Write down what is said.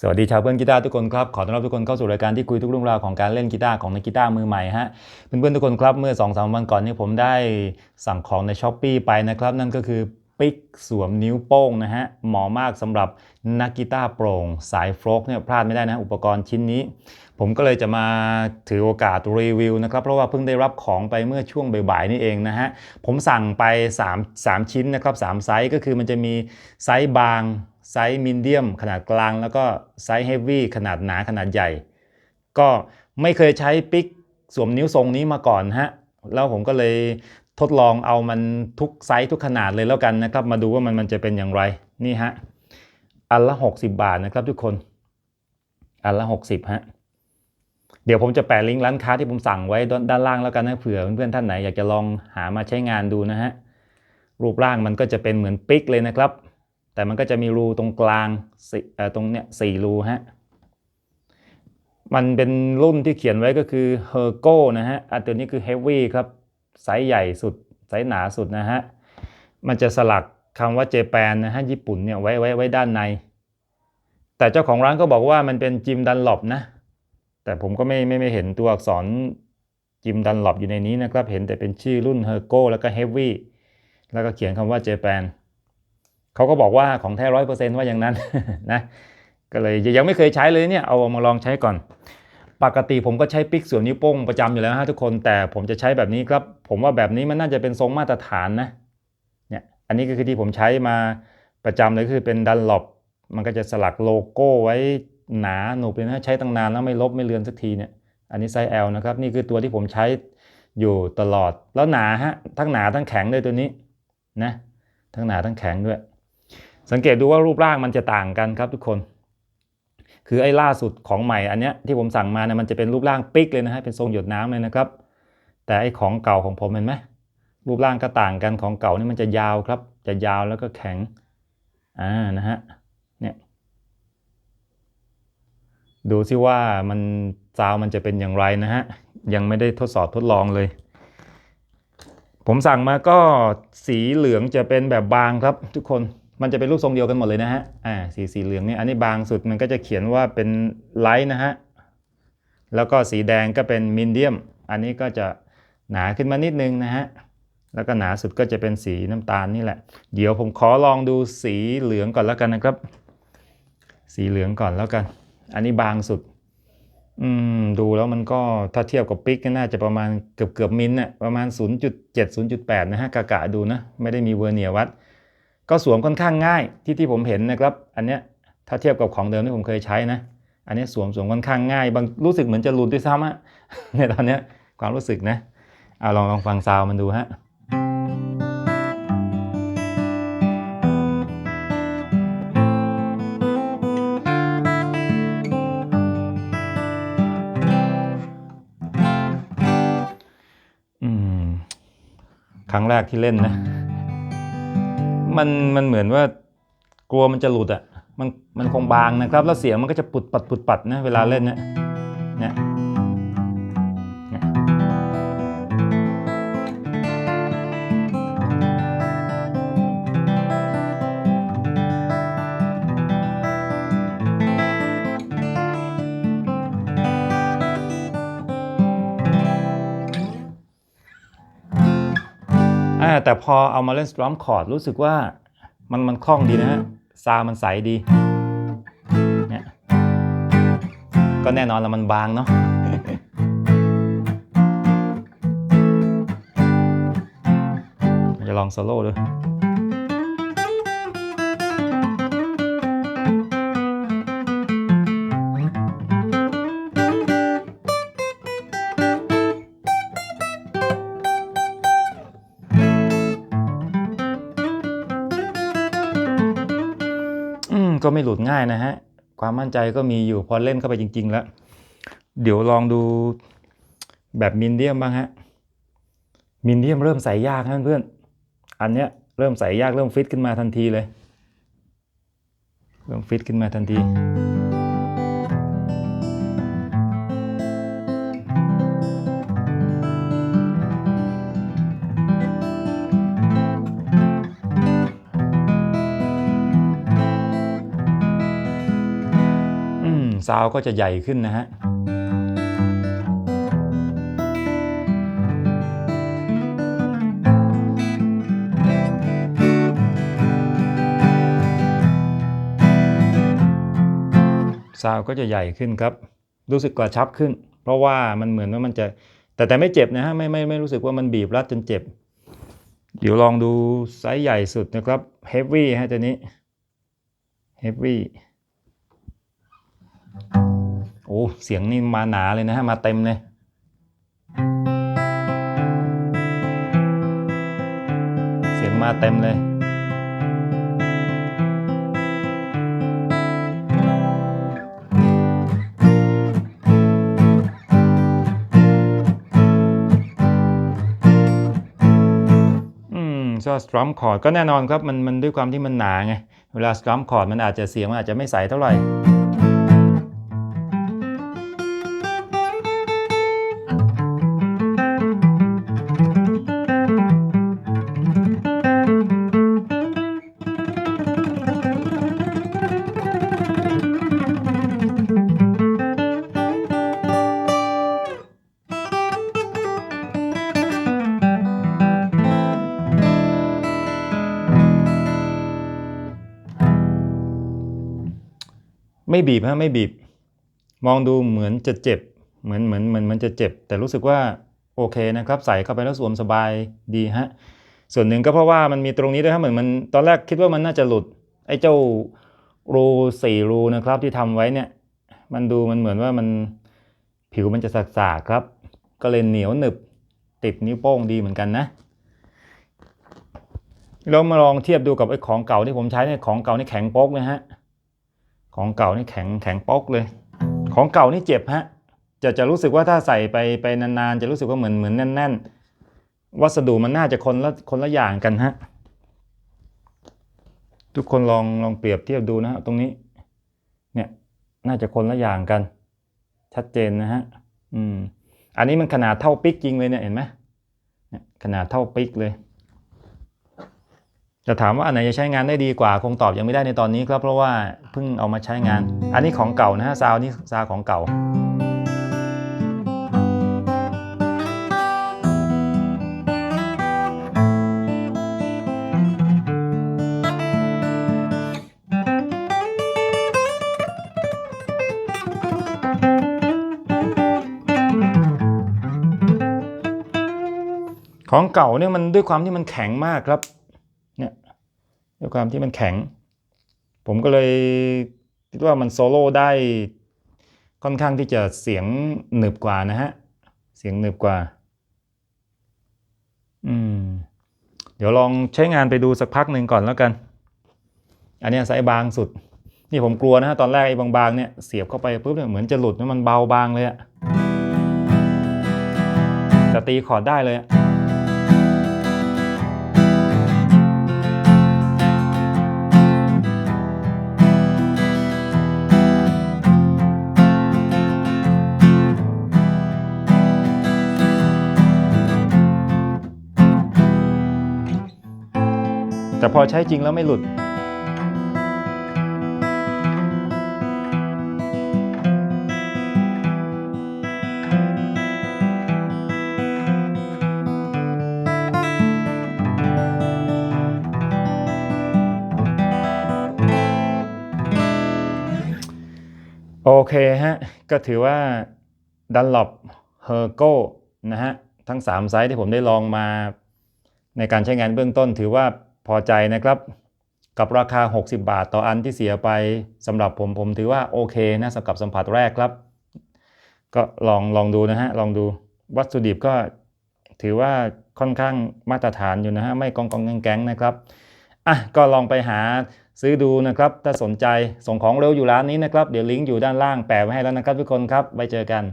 สวัสดีชาวเพื่อนกีตาร์ทุกคนครับ ขอต้อนรับทุกคนเข้าสู่รายการที่คุยทุกเรื่องราวของการเล่นกีตาร์ของนักกีตาร์มือใหม่ฮะเพื่อนๆทุกคนครับเมื่อ2อสวันก่อนนี้ผมได้สั่งของในช้อปปีไปนะครับ นั่นก็คือปิกสวมนิ้วโป้งนะฮะเหมาะมากสำหรับนักกีตาร์โปร่ง สายโฟลกเนี่ยพลาดไม่ได้นะอุปกรณ์ชิ้นนี้ ผมก็เลยจะมาถือโอกาสรีวิวนะครับ เพราะว่าเพิ่งได้รับของไปเมื่อช่วงบ่ายๆนี่เองนะฮะผมสั่งไป 3 3 ชิ้นนะครับ3ไซส์ก็คือมันจะมีไซส์บาง ไซส์มีเดียมขนาดกลาง แล้วก็ไซส์เฮฟวี่ขนาดหนาขนาดใหญ่ ก็ไม่เคยใช้ปิกสวมนิ้วทรงนี้มาก่อนฮะ แล้วผมก็เลยทดลองเอามันทุกไซส์ทุกขนาดเลยแล้วกันนะครับ มาดูว่ามันมันจะเป็นอย่างไร นี่ฮะ อันละ 60 บาทนะครับทุกคน อันละ 60 ฮะ เดี๋ยวผมจะแปะลิงก์ร้านค้าที่ผมสั่งไว้ด้านล่างแล้วกันนะเผื่อเพื่อนๆท่านไหนอยากจะลองหามาใช้งานดูนะฮะ รูปร่างมันก็จะเป็นเหมือนปิกเลยนะครับ แต่มันก็จะมีรูตรงกลางตรงเนี้ยสี่รูฮะมันเป็นรุ่นที่เขียนไว้ก็คือ h e r g o นะฮะอันตัวนี้คือ Heavy ครับไซส์ใหญ่สุดไซส์หนาสุดนะฮะมันจะสลักคำว่าเจแปนนะฮะญี่ปุ่นเนี่ยไว้ไว้ไว้ด้านใน แต่เจ้าของร้านก็บอกว่ามันเป็นจิมดันหลบนะ แต่ผมก็ไม่ไม่ไม่เห็นตัวอักษรจิมดันหลบอยู่ในนี้นะครับ เห็นแต่เป็นชื่อรุ่น h e r g o แล้วก็ Heavy แล้วก็เขียนคำว่าเจแปน เขาก็บอกว่าของแท้ร้อยเปอร์เซ็นต์ว่าอย่างนั้นนะก็เลยยังไม่เคยใช้เลยเนี่ยเอามาลองใช้ก่อน ปกติผมก็ใช้ปิกส่วนนิ้วโป้งประจำอยู่แล้วฮะทุกคนแต่ผมจะใช้แบบนี้ครับ ผมว่าแบบนี้มันน่าจะเป็นทรงมาตรฐานนะเนี่ยอันนี้ก็คือที่ผมใช้มาประจำเลยคือเป็นดันหลบมันก็จะสลักโลโก้ไว้หนาหนุบเลยนะใช้ตั้งนานแล้วไม่ลบไม่เลือนสักทีเนี่ยอันนี้ไซส์ L นะครับนี่คือตัวที่ผมใช้อยู่ตลอดแล้วหนาฮะทั้งหนาทั้งแข็งเลยตัวนี้นะทั้งหนาทั้งแข็งด้วย สังเกตดูว่ารูปร่างมันจะต่างกันครับทุกคน คือไอ้ล่าสุดของใหม่อันเนี้ยที่ผมสั่งมาเนี่ยมันจะเป็นรูปร่างปิกเลยนะฮะเป็นทรงหยดน้ำเลยนะครับ แต่ไอ้ของเก่าของผมเห็นไหมรูปร่างก็ต่างกันของเก่านี่มันจะยาวครับ จะยาวแล้วก็แข็งอ่านะฮะเนี่ยดูซิว่ามันซาวมันจะเป็นอย่างไรนะฮะยังไม่ได้ทดสอบทดลองเลย ผมสั่งมาก็สีเหลืองจะเป็นแบบบางครับทุกคน มันจะเป็นรูปทรงเดียวกันหมดเลยนะฮะ อ่า สีสีเหลืองนี่อันนี้บางสุดมันก็จะเขียนว่าเป็นไลท์นะฮะ แล้วก็สีแดงก็เป็นมินเดียม อันนี้ก็จะหนาขึ้นมานิดนึงนะฮะ แล้วก็หนาสุดก็จะเป็นสีน้ำตาลนี่แหละ เดี๋ยวผมขอลองดูสีเหลืองก่อนแล้วกันนะครับ สีเหลืองก่อนแล้วกัน อันนี้บางสุด อืม ดูแล้วมันก็ถ้าเทียบกับปิกก็น่าจะประมาณเกือบเกือบมิลน่ะ ประมาณ 0.7 0.8 นะฮะ กะกะดูนะ ไม่ได้มีเวอร์เนียวัด ก็สวมค่อนข้างง่ายที่ที่ผมเห็นนะครับ อันเนี้ยถ้าเทียบกับของเดิมที่ผมเคยใช้นะ อันนี้สวมสวมค่อนข้างง่าย บางรู้สึกเหมือนจะหลุดด้วยซ้ำอะในตอนเนี้ยความรู้สึกนะเอาลองลองฟังซาวมันดูฮะอืมครั้งแรกที่เล่นนะ มันมันเหมือนว่ากลัวมันจะหลุดอะมันมันคงบางนะครับ แล้วเสียงมันก็จะปุดปัดปุดปัดนะเวลาเล่นเนี่ยเนี่ยเนี่ย อ่าแต่พอเอามาเล่นสตรอมคอร์ดรู้สึกว่ามันมันคล่องดีนะฮะซาวด์มันใสดีเนี่ยก็แน่นอนแล้วมันบางเนาะจะลองโซโล่ดู ก็ไม่หลุดง่ายนะฮะ ความมั่นใจก็มีอยู่พอเล่นเข้าไปจริง ๆ แล้ว เดี๋ยวลองดูแบบมินเดียมบ้างฮะ มินเดียมเริ่มใส่ยากนะเพื่อน อันเนี้ยเริ่มใส่ยากเริ่มฟิตขึ้นมาทันทีเลย เริ่มฟิตขึ้นมาทันที ซาวก็จะใหญ่ขึ้นนะฮะซาวก็จะใหญ่ขึ้นครับ รู้สึกกระชับขึ้น เพราะว่ามันเหมือนว่ามันจะ แต่แต่ไม่เจ็บนะฮะ ไม่ไม่ไม่รู้สึกว่ามันบีบรัดจนเจ็บ เดี๋ยวลองดูไซส์ใหญ่สุดนะครับเฮฟวี่ฮะตัวนี้เฮฟวี่ โอ้เสียงนี่มาหนาเลยนะฮะ มาเต็มเลย เสียงมาเต็มเลยอืมก็สตรัมคอร์ดก็แน่นอนครับมันมันด้วยความที่มันหนาไง เวลาสตรัมคอร์ดมันอาจจะเสียงมันอาจจะไม่ใสเท่าไหร่ ไม่บีบฮะไม่บีบ มองดูเหมือนจะเจ็บ เหมือนเหมือนเหมือนมันจะเจ็บ แต่รู้สึกว่าโอเคนะครับใส่เข้าไปแล้วสวมสบายดีฮะส่วนหนึ่งก็เพราะว่ามันมีตรงนี้ด้วยฮะเหมือนมันตอนแรกคิดว่ามันน่าจะหลุดไอ้เจ้ารูสี่รูนะครับที่ทำไว้เนี่ยมันดูมันเหมือนว่ามันผิวมันจะสากๆครับ ก็เลยเหนียวหนึบติดนิ้วโป้งดีเหมือนกันนะเรามาลองเทียบดูกับไอ้ของเก่าที่ผมใช้เนี่ยของเก่านี่แข็งโป๊กเลยฮะ ของเก่านี่แข็งแข็งป๊กเลย ของเก่านี่เจ็บฮะจะจะรู้สึกว่าถ้าใส่ไปไปนานๆ จะรู้สึกว่าเหมือนเหมือนแน่น ๆ วัสดุมันน่าจะคนละคนละอย่างกันฮะทุกคนลองลองเปรียบเทียบดูนะฮะตรงนี้เนี่ยน่าจะคนละอย่างกัน ชัดเจนนะฮะอืมอันนี้มันขนาดเท่าปิกจริงเลยเนี่ยเห็นไหมขนาดเท่าปิกเลย จะถามว่าอันไหนจะใช้งานได้ดีกว่า คงตอบยังไม่ได้ในตอนนี้ครับเพราะว่าเพิ่งเอามาใช้งาน อันนี้ของเก่านะฮะซาวนี่ซาวของเก่าของเก่าเนี่ยมันด้วยความที่มันแข็งมากครับ ด้วยความที่มันแข็ง ผมก็เลยคิดว่ามันโซโล่ได้ค่อนข้างที่จะเสียงหนึบกว่านะฮะ เสียงหนึบกว่า อืม เดี๋ยวลองใช้งานไปดูสักพักหนึ่งก่อนแล้วกัน อันนี้ยไซส์บางสุด นี่ผมกลัวนะฮะตอนแรกไอ้บางๆเนี่ยเสียบเข้าไปปุ๊บเนี่ยเหมือนจะหลุดนะมันเบาบางเลยอะแต่ตีคอร์ดได้เลยอะ พอใช้จริงแล้วไม่หลุด โอเคฮะ ก็ถือว่า Dunlop h e r g o นะฮะ ทั้ง 3 ไซส์ที่ผมได้ลองมาในการใช้งานเบื้องต้นถือว่า พอใจนะครับกับราคา 60 บาทต่ออันที่เสียไปสำหรับผมผมถือว่าโอเคนะสำหรับสัมผัสแรกครับ ก็ลองลองดูนะฮะลองดูวัตถุดิบก็ถือว่าค่อนข้างมาตรฐานอยู่นะฮะไม่กองกองแกงๆนะครับอะก็ลองไปหาซื้อดูนะครับ ถ้าสนใจส่งของเร็วอยู่ร้านนี้นะครับ เดี๋ยวลิงก์อยู่ด้านล่างแปะไว้ให้แล้วนะครับทุกคนครับไว้เจอกัน